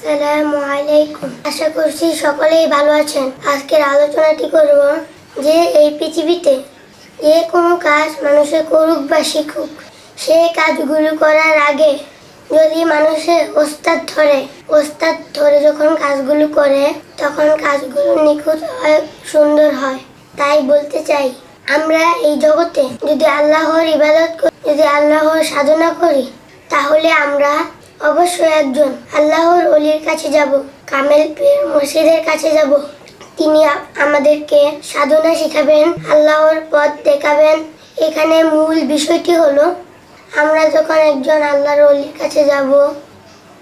আসসালামু আলাইকুম। আশা করছি সকলেই ভালো আছেন। আজকের আলোচনাটি করব যে এই পৃথিবীতে যে কোনো কাজ মানুষে করুক বা শিখুক, সে কাজগুলো করার আগে যদি মানুষের ওস্তাদ ধরে ওস্তাদ ধরে যখন কাজগুলো করে, তখন কাজগুলো নিখুঁত হয়, সুন্দর হয়। তাই বলতে চাই, আমরা এই জগতে যদি আল্লাহর ইবাদত করি, যদি আল্লাহর সাধনা করি, তাহলে আমরা অবশ্যই একজন আল্লাহর অলির কাছে যাব, কামেল পীর মসজিদের কাছে যাব। তিনি আমাদেরকে সাধনা শিখাবেন, আল্লাহর পথ দেখাবেন। এখানে মূল বিষয়টি হলো, আমরা যখন একজন আল্লাহর অলির কাছে যাব,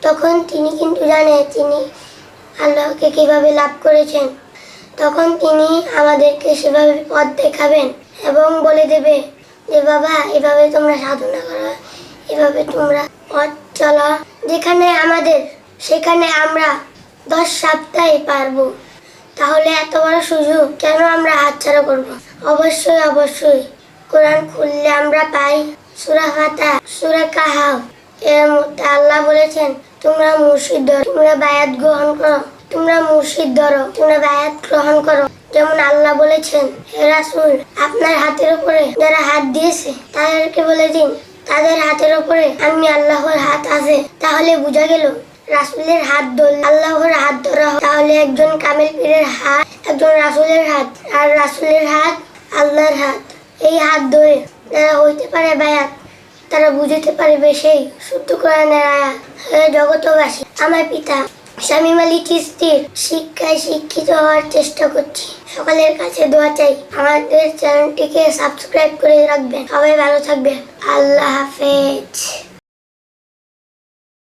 তখন তিনি কিন্তু জানে তিনি আল্লাহকে কীভাবে লাভ করেছেন। তখন তিনি আমাদেরকে সেভাবে পথ দেখাবেন এবং বলে দেবে যে, বাবা, এভাবে তোমরা সাধনা করো। এভাবে তোমরা পথ চলা যেখানে আমাদের, সেখানে আমরা দশ সপ্তাহে পারব। তাহলে এত বড় সুযোগ কেন আমরা হাতছাড়া করব? অবশ্যই অবশ্যই। কোরআন খুললে আমরা পাই। সুরা ফাতা সুরা কাহাও এর মধ্যে আল্লাহ বলেছেন, তোমরা মুর্শিদ ধরো, তোমরা বায়াত গ্রহণ করো, তোমরা মুর্শিদ ধরো, তোমরা বায়াত গ্রহণ করো। যেমন আল্লাহ বলেছেন, হে রাসূল, আপনার হাতের উপরে যারা হাত দিয়েছে, তাদেরকে বলে দিন তাদের হাতের উপরে আমি আল্লাহর হাত আছে। তাহলে বোঝা গেল, রাসুলের হাত ধর আল্লাহর হাত ধরা। তাহলে একজন কামেল পীরের হাত, একজন রাসুলের হাত, আর রাসুলের হাত আল্লাহর হাত। এই হাত ধরে যারা হইতে পারে বায়াত, তারা বুঝতে পারবে সেই শুদ্ধ কোরআনের নেয় হে জগতবাসী আমার পিতা শামীম আলী চিস্তির শিক্ষায় শিক্ষিত হওয়ার চেষ্টা করছি। সকলের কাছে দোয়া চাই। আমাদের চ্যানেলটিকে সাবস্ক্রাইব করে রাখবেন। সবাই ভালো থাকবেন। আল্লাহ হাফেজ।